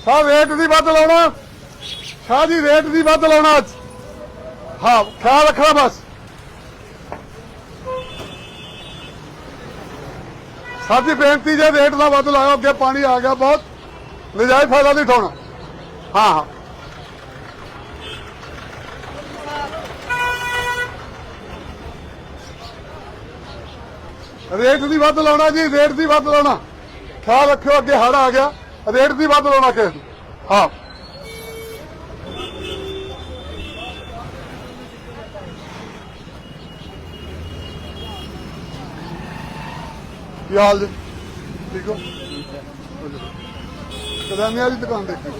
ਸ਼ਾਹ rate ਦੀ ਵੱਧ ਲਾਉਣਾ। Shah ji rate ਦੀ ਵੱਧ ਲਾਉਣਾ ਅੱਜ। ਹਾਂ, ਖਿਆਲ ਰੱਖਣਾ ਬਸ। ਸਾਡੀ ਬੇਨਤੀ ਜੇ ਰੇਟ ਦਾ ਵੱਧ ਲਾਓ ਅੱਗੇ ਪਾਣੀ ਆ ਗਿਆ ਬਹੁਤ, ਨਜਾਇਜ਼ ਫਾਇਦਾ ਨਹੀਂ ਠਾਉਣਾ ਹਾਂ ਹਾਂ। ਰੇਟ ਦੀ ਵੱਧ ਲਾਉਣਾ ਜੀ ਰੇਟ ਦੀ ਵੱਧ ਲਾਉਣਾ। ਖਿਆਲ ਰੱਖਿਓ, ਅੱਗੇ ਹੜ ਆ ਗਿਆ। ਰੇਟ ਦੀ ਵੱਧ ਲਾਉਣਾ ਕਿਸੇ ਨੂੰ ਹਾਂ। ਕੀ ਹਾਲ ਜੀ? ਠੀਕ ਹੋ? ਕਦਾਮੀ ਵਾਲੀ ਦੁਕਾਨ ਦੇਖੀ।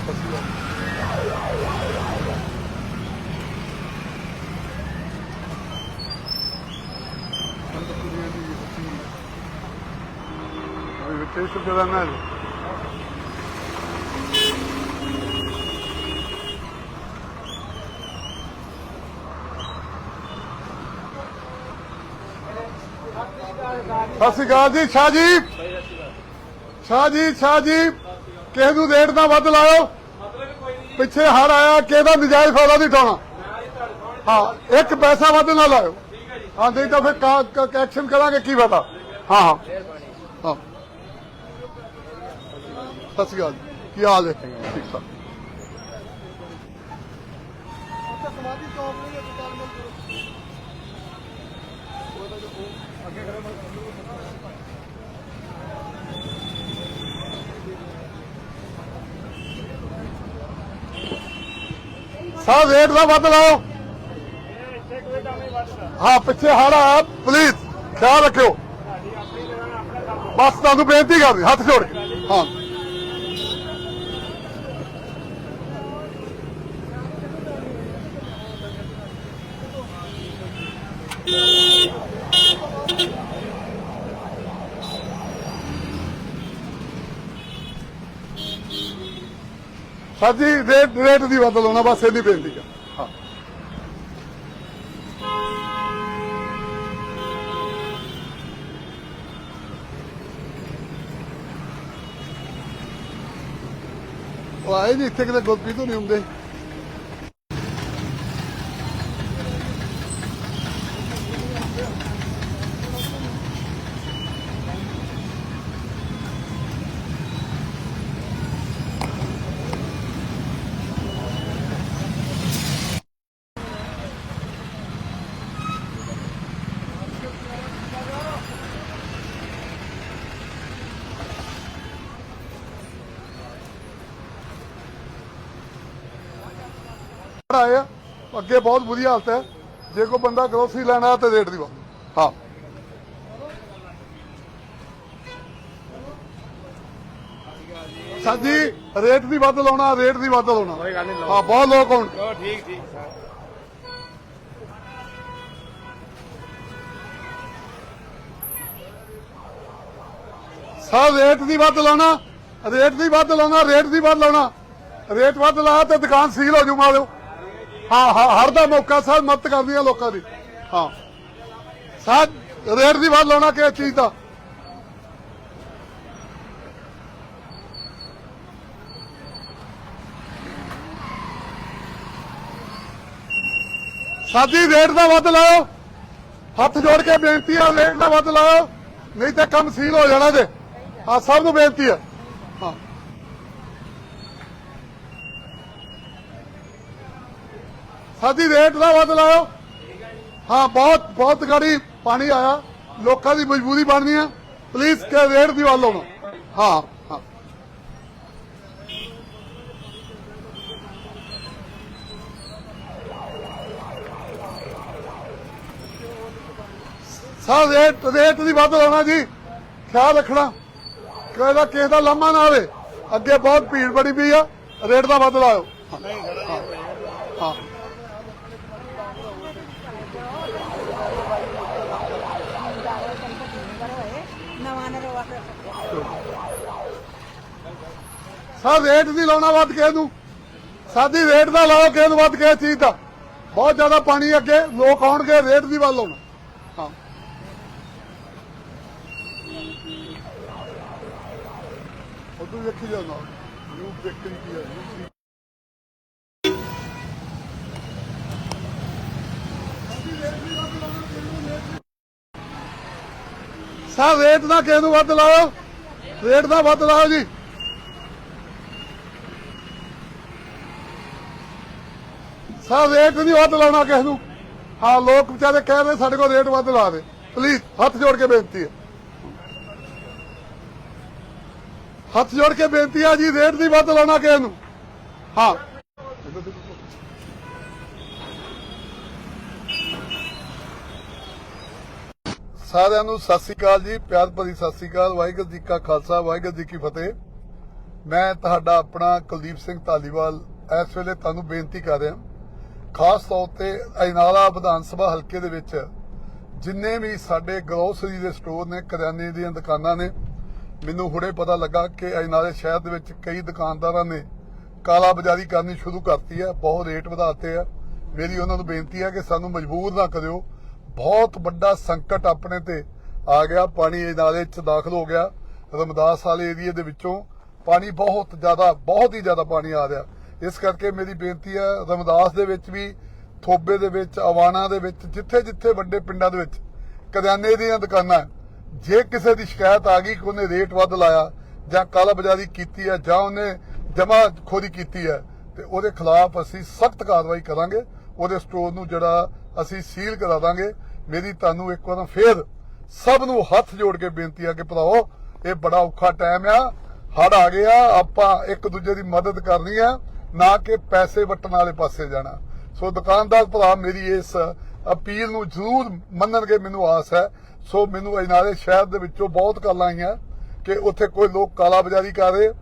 Invitation to the man. ਸਤਿ ਸ਼੍ਰੀ ਅਕਾਲ ਜੀ, ਸ਼ਾਹ ਜੀ। ਸ਼ਾਹ ਜੀ ਸ਼ਾਹ ਜੀ। ਕਿਸੇ ਨੂੰ ਰੇਟ ਨਾ ਵੱਧ ਲਾਇਓ। ਪਿੱਛੇ ਹਰ ਆਇਆ ਕਿਸੇ ਦਾ ਨਜਾਇਜ਼ ਫਾਇਦਾ ਨਹੀਂ ਉਠਾਉਣਾ। ਹਾਂ, ਇੱਕ ਪੈਸਾ ਵੱਧ ਨਾ ਲਾਇਓ। ਹਾਂ, ਨਹੀਂ ਤਾਂ ਫਿਰ ਐਕਸ਼ਨ ਕਰਾਂਗੇ, ਕੀ ਪਤਾ ਹਾਂ ਹਾਂ। ਹਾਂ। ਸਤਿ ਸ਼੍ਰੀ ਅਕਾਲ ਜੀ। ਕੀ ਹਾਲ ਹੈ? ਠੀਕ ਠਾਕ। ਸਾਹ ਰੇਟ ਦਾ ਵੱਧ ਲਾਓ। ਹਾਂ ਪਿੱਛੇ ਹੜ ਪਲੀਜ਼ ਖਿਆਲ ਰੱਖਿਓ। ਬਸ ਤੁਹਾਨੂੰ ਬੇਨਤੀ ਕਰਦੀ ਹੱਥ ਜੋੜ ਕੇ। ਹਾਂ। ਸਰ ਜੀ ਰੇਟ ਰੇਟ ਦੀ ਬਦਲ ਲਾਉਣਾ ਬਸ ਇਹਦੀ ਬੇਨਤੀ ਹੈ ਹਾਂ। ਉਹ ਆਏ ਨਹੀਂ ਇੱਥੇ ਕਿਤੇ ਗੁਰਪ੍ਰੀਤ ਤੋਂ ਨਹੀਂ ਹੁੰਦੇ। ਆਏ ਆ ਅੱਗੇ ਬਹੁਤ ਬੁਰੀ ਹਾਲਤ ਹੈ। ਜੇ ਕੋਈ ਬੰਦਾ ਗਰੋਸਰੀ ਲੈਣਾ ਤੇ ਰੇਟ ਦੀ ਹਾਂ। ਸਰ ਜੀ ਰੇਟ ਦੀ ਵੱਧ ਲਾਉਣਾ ਰੇਟ ਦੀ ਵੱਧ ਲਾਉਣਾ। ਹਾਂ ਬਹੁਤ ਲੋਕ ਹੋਣ ਠੀਕ ਠੀਕ। ਸਰ ਰੇਟ ਦੀ ਵੱਧ ਲਾਉਣਾ ਰੇਟ ਦੀ ਵੱਧ ਲਾਉਣਾ ਰੇਟ ਦੀ ਵੱਧ ਲਾਉਣਾ। ਰੇਟ ਵੱਧ ਲਾਇਆ ਤੇ ਦੁਕਾਨ ਸੀਲ ਹੋ ਜੂ ਮਾਰਿਓ ਹਾਂ ਹਾਂ, ਹਰ ਦਾ ਮੌਕਾ ਸਰ ਮਦਦ ਕਰਦੀ ਆ ਲੋਕਾਂ ਦੀ। ਹਾਂ। ਸਰ ਰੇਟ ਦੀ ਵੱਧ ਲਾਉਣਾ ਕਿਸ ਚੀਜ਼ ਦਾ? ਸਾਡੀ ਰੇਟ ਦਾ ਵੱਧ ਲਾਓ ਹੱਥ ਜੋੜ ਕੇ ਬੇਨਤੀ ਆ ਰੇਟ ਦਾ ਵੱਧ ਲਾਓ ਨਹੀਂ ਤੇ ਕੰਮ ਸੀਲ ਹੋ ਜਾਣਾ ਜੇ। ਆ ਸਭ ਨੂੰ ਬੇਨਤੀ ਆ ਹਾਂ ਸਾਡੀ ਰੇਟ ਦਾ ਵੱਧ ਲਾਓ ਹਾਂ, ਬਹੁਤ ਬਹੁਤ ਗਾੜੀ ਪਾਣੀ ਆਇਆ। ਲੋਕਾਂ ਦੀ ਮਜਬੂਰੀ ਬਣਨੀ ਆ। ਪਲੀਜ਼ ਕਿ ਰੇਟ ਦੀ ਵੱਧ ਲਾਉਣਾ ਹਾਂ ਹਾਂ। ਸਰ, ਰੇਟ ਰੇਟ ਦੀ ਵੱਧ ਲਾਉਣਾ ਜੀ। ਖਿਆਲ ਰੱਖਣਾ। ਕਿ ਇਹਦਾ ਕਿਸੇ ਦਾ ਲਾਮਾ ਨਾ ਆਵੇ। ਅੱਗੇ ਬਹੁਤ ਭੀੜ ਬੜੀ ਪਈ ਆ। ਰੇਟ ਦਾ ਵੱਧ ਲਾਓ ਹਾਂ। ਹਾਂ। ਸਰ ਰੇਟ ਦੀ ਲਾਉਣਾ ਵੱਧ ਕਿਸੇ ਨੂੰ ਸਾਡੀ ਰੇਟ ਦਾ ਲਾਓ ਕਿਸੇ ਨੂੰ ਵੱਧ ਕਿਸੇ ਚੀਜ਼ ਦਾ। ਬਹੁਤ ਜ਼ਿਆਦਾ ਪਾਣੀ ਅੱਗੇ ਲੋਕ ਆਉਣਗੇ ਰੇਟ ਦੀ ਵੱਧ ਲਾਉਣਾ। ਹਾਂ। ਉਦੋਂ ਵੇਖੀ ਜਾਣਾ ਨਿਊ ਬੇਕਰੀ ਕੀ ਹੈ ਸਾ ਰੇਟ ਦਾ ਕਿਸੇ ਨੂੰ ਵੱਧ ਲਾਓ। ਰੇਟ ਦਾ ਵੱਧ ਲਾਓ ਜੀ। ਸਰ ਰੇਟ ਨਹੀਂ, ਵੱਧ ਲਾਉਣਾ ਕਿਸੇ ਨੂੰ। ਹਾਂ, ਲੋਕ ਵਿਚਾਰੇ ਕਹਿ ਰਹੇ, ਸਾਡੇ ਕੋਲ ਰੇਟ ਵੱਧ ਲਾ ਦੇ। ਪਲੀਜ਼ ਹੱਥ ਜੋੜ ਕੇ ਬੇਨਤੀ ਹੈ। ਹੱਥ ਜੋੜ ਕੇ ਬੇਨਤੀ ਆ ਜੀ ਰੇਟ ਨਹੀਂ ਵੱਧ ਲਾਉਣਾ ਕਿਸੇ ਨੂੰ। ਹਾਂ। ਸਾਰਿਆਂ ਨੂੰ ਸਤਿ ਸ੍ਰੀ ਅਕਾਲ ਜੀ, ਪਿਆਰ ਭਰੀ ਸਤਿ ਸ੍ਰੀ ਅਕਾਲ। ਵਾਹਿਗੁਰੂ ਜੀ ਕਾ ਖਾਲਸਾ, ਵਾਹਿਗੁਰੂ ਜੀ ਕੀ ਫਤਿਹ। ਮੈਂ ਤੁਹਾਡਾ ਆਪਣਾ ਕੁਲਦੀਪ ਸਿੰਘ ਧਾਲੀਵਾਲ ਇਸ ਵੇਲੇ ਤੁਹਾਨੂੰ ਬੇਨਤੀ ਕਰ ਰਿਹਾ। ਖਾਸ ਤੌਰ ਤੇ ਅਜਨਾਲਾ ਵਿਧਾਨ ਸਭਾ ਹਲਕੇ ਦੇ ਵਿੱਚ ਜਿੰਨੇ ਵੀ ਸਾਡੇ ਗਰੋਸਰੀ ਦੇ ਸਟੋਰ ਨੇ, ਕਰਿਆਨੇ ਦੀਆਂ ਦੁਕਾਨਾਂ ਨੇ, ਮੈਨੂੰ ਹੁਣੇ ਪਤਾ ਲੱਗਾ ਕਿ ਅਜਨਾਲੇ ਸ਼ਹਿਰ ਦੇ ਵਿੱਚ ਕਈ ਦੁਕਾਨਦਾਰਾਂ ਨੇ ਕਾਲਾ ਬਾਜ਼ਾਰੀ ਕਰਨੀ ਸ਼ੁਰੂ ਕਰਤੀ ਹੈ, ਬਹੁਤ ਰੇਟ ਵਧਾਤੇ ਆ। ਮੇਰੀ ਉਹਨਾਂ ਨੂੰ ਬੇਨਤੀ ਹੈ ਕਿ ਸਾਨੂੰ ਮਜਬੂਰ ਨਾ ਕਰਿਓ। ਬਹੁਤ ਵੱਡਾ ਸੰਕਟ ਆਪਣੇ ਤੇ ਆ ਗਿਆ, ਪਾਣੀ ਅਜਨਾਲੇ 'ਚ ਦਾਖਲ ਹੋ ਗਿਆ। ਰਮਦਾਸ ਵਾਲੇ ਏਰੀਏ ਦੇ ਵਿੱਚੋਂ ਪਾਣੀ ਬਹੁਤ ਜ਼ਿਆਦਾ, ਬਹੁਤ ਹੀ ਜ਼ਿਆਦਾ ਪਾਣੀ ਆ ਰਿਹਾ। ਇਸ ਕਰਕੇ ਮੇਰੀ ਬੇਨਤੀ ਆ ਰਮਦਾਸ ਦੇ ਵਿੱਚ ਵੀ, ਥੋਬੇ ਦੇ ਵਿੱਚ, ਆਵਾਣਾ ਦੇ ਵਿੱਚ, ਜਿੱਥੇ ਜਿੱਥੇ ਵੱਡੇ ਪਿੰਡਾਂ ਦੇ ਵਿੱਚ ਕਰਿਆਨੇ ਦੀਆਂ ਦੁਕਾਨਾਂ, ਜੇ ਕਿਸੇ ਦੀ ਸ਼ਿਕਾਇਤ ਆ ਗਈ ਕਿ ਉਹਨੇ ਰੇਟ ਵੱਧ ਲਾਇਆ ਜਾਂ ਕਾਲਾ ਬਾਜ਼ਾਰੀ ਕੀਤੀ ਹੈ ਜਾਂ ਉਹਨੇ ਜਮਾ ਖੋਰੀ ਕੀਤੀ ਹੈ ਤੇ ਉਹਦੇ ਖਿਲਾਫ ਅਸੀਂ ਸਖਤ ਕਾਰਵਾਈ ਕਰਾਂਗੇ, ਉਹਦੇ ਸਟੋਰ ਨੂੰ ਜਿਹੜਾ ਅਸੀਂ ਸੀਲ ਕਰਾ ਦਾਂਗੇ। ਮੇਰੀ ਤੁਹਾਨੂੰ ਇੱਕ ਵਾਰ ਫੇਰ ਸਭ ਨੂੰ ਹੱਥ ਜੋੜ ਕੇ ਬੇਨਤੀ ਆ ਕਿ ਭਰਾਓ ਇਹ ਬੜਾ ਔਖਾ ਟਾਈਮ ਆ ਹੜ ਆ ਗਿਆ, ਆਪਾਂ ਇੱਕ ਦੂਜੇ ਦੀ ਮਦਦ ਕਰਨੀ ਆ। ਨਾ ਕਿ ਪੈਸੇ ਵਟਣ ਵਾਲੇ ਪਾਸੇ ਜਾਣਾ। ਸੋ ਦੁਕਾਨਦਾਰ ਭਰਾ, ਮੇਰੀ ਇਸ ਅਪੀਲ ਨੂੰ ਜ਼ਰੂਰ ਮੰਨਣਗੇ, ਮੈਨੂੰ ਆਸ ਹੈ। ਸੋ ਮੈਨੂੰ ਅਜਨਾਲੇ ਸ਼ਹਿਰ ਦੇ ਵਿੱਚੋਂ ਬਹੁਤ ਕਾਲਾਂ ਆਈਆਂ ਕਿ ਉੱਥੇ ਕੋਈ ਲੋਕ ਕਾਲਾ ਬਾਜ਼ਾਰੀ ਕਰ ਰਹੇ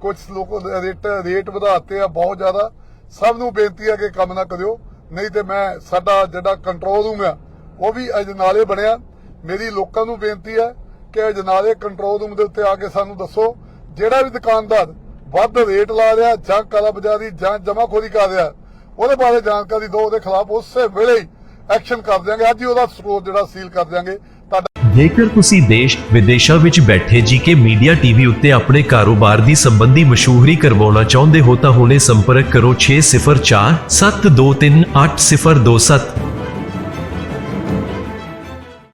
ਕੁਝ ਲੋਕ ਰੇਟ ਰੇਟ ਵਧਾਤੇ ਆ ਬਹੁਤ ਜ਼ਿਆਦਾ। ਸਭ ਨੂੰ ਬੇਨਤੀ ਹੈ ਕਿ ਕੰਮ ਨਾ ਕਰਿਓ, ਨਹੀਂ ਤੇ ਮੈਂ ਸਾਡਾ ਜਿਹੜਾ ਕੰਟਰੋਲ ਰੂਮ ਆ, ਉਹ ਵੀ ਅਜਨਾਲੇ ਬਣਿਆ। ਮੇਰੀ ਲੋਕਾਂ ਨੂੰ ਬੇਨਤੀ ਹੈ ਕਿ ਅਜਨਾਲੇ ਕੰਟਰੋਲ ਰੂਮ ਦੇ ਉੱਤੇ ਆ ਕੇ ਸਾਨੂੰ ਦੱਸੋ, ਜਿਹੜਾ ਵੀ ਦੁਕਾਨਦਾਰ ਵੱਧ ਰੇਟ ਲਾ ਰਿਹਾ ਜਾਂ ਕਾਲਾ ਜਾਂ ਜਮਾਖੋਰੀ ਕਰ ਰਿਹਾ ਉਹਦੇ ਬਾਰੇ ਜਾਣਕਾਰੀ ਦਿਓ, ਉਹਦੇ ਖਿਲਾਫ ਉਸੇ ਵੇਲੇ ਐਕਸ਼ਨ ਕਰ ਦਿਆਂਗੇ। ਅੱਜ ਹੀ ਉਹਦਾ ਸਟੋਰ ਜਿਹੜਾ ਸੀਲ ਕਰ ਦਿਆਂਗੇ। ਜੇਕਰ ਤੁਸੀਂ ਦੇਸ਼, ਵਿਦੇਸ਼ਾਂ ਵਿੱਚ ਬੈਠੇ ਜੀਕੇ ਮੀਡੀਆ ਟੀਵੀ ਉੱਤੇ ਆਪਣੇ ਕਾਰੋਬਾਰ ਦੀ ਸੰਬੰਧੀ ਮਸ਼ਹੂਰੀ ਕਰਵਾਉਣਾ ਚਾਹੁੰਦੇ ਹੋ, ਤਾਂ ਹੁਣੇ ਸੰਪਰਕ ਕਰੋ 604 723 8027